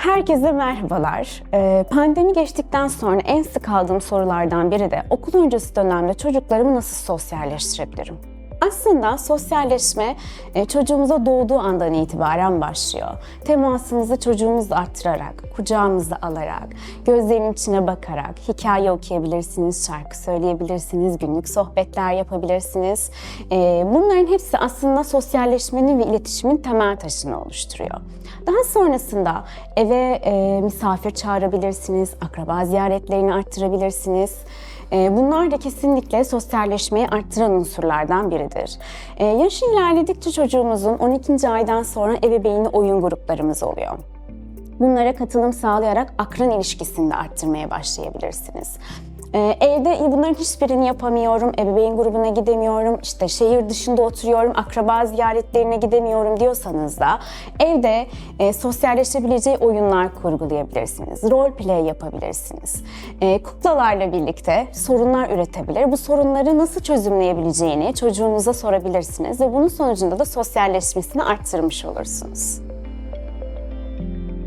Herkese merhabalar. Ee, Pandemi geçtikten sonra en sık aldığım sorulardan biri de okul öncesi dönemde çocuklarımı nasıl sosyalleştirebilirim? Aslında sosyalleşme e, çocuğumuza doğduğu andan itibaren başlıyor. Temasımızı çocuğumuzla arttırarak, kucağımızda alarak, gözlerinin içine bakarak, hikaye okuyabilirsiniz, şarkı söyleyebilirsiniz, günlük sohbetler yapabilirsiniz. E, Bunların hepsi aslında sosyalleşmenin ve iletişimin temel taşını oluşturuyor. Daha sonrasında eve e, misafir çağırabilirsiniz, akraba ziyaretlerini arttırabilirsiniz. E, Bunlar da kesinlikle sosyalleşmeyi arttıran unsurlardan biridir. E, Yaşı ilerledikçe çocuğumuzun 12. aydan sonra ebeveynli oyun gruplarımız oluyor. Bunlara katılım sağlayarak akran ilişkisini de arttırmaya başlayabilirsiniz. Ee, evde bunların hiçbirini yapamıyorum, ebeveyn grubuna gidemiyorum, işte şehir dışında oturuyorum, akraba ziyaretlerine gidemiyorum diyorsanız da evde e, sosyalleşebileceği oyunlar kurgulayabilirsiniz, role play yapabilirsiniz. E, kuklalarla birlikte sorunlar üretebilir. Bu sorunları nasıl çözümleyebileceğini çocuğunuza sorabilirsiniz ve bunun sonucunda da sosyalleşmesini arttırmış olursunuz.